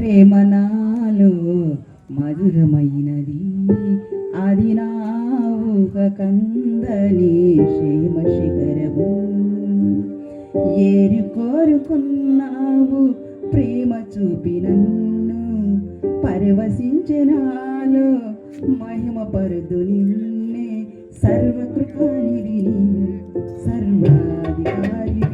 ప్రేమ నాలో మధురమైనది. అది నా ఒక కందని క్షేమ శిఖరము. ఏరు కోరుకున్నావు ప్రేమ చూపి నన్ను. పరవశించనాలో మహిమ పరుదు నిన్నే. సర్వకృపానిధి సర్వాధికారి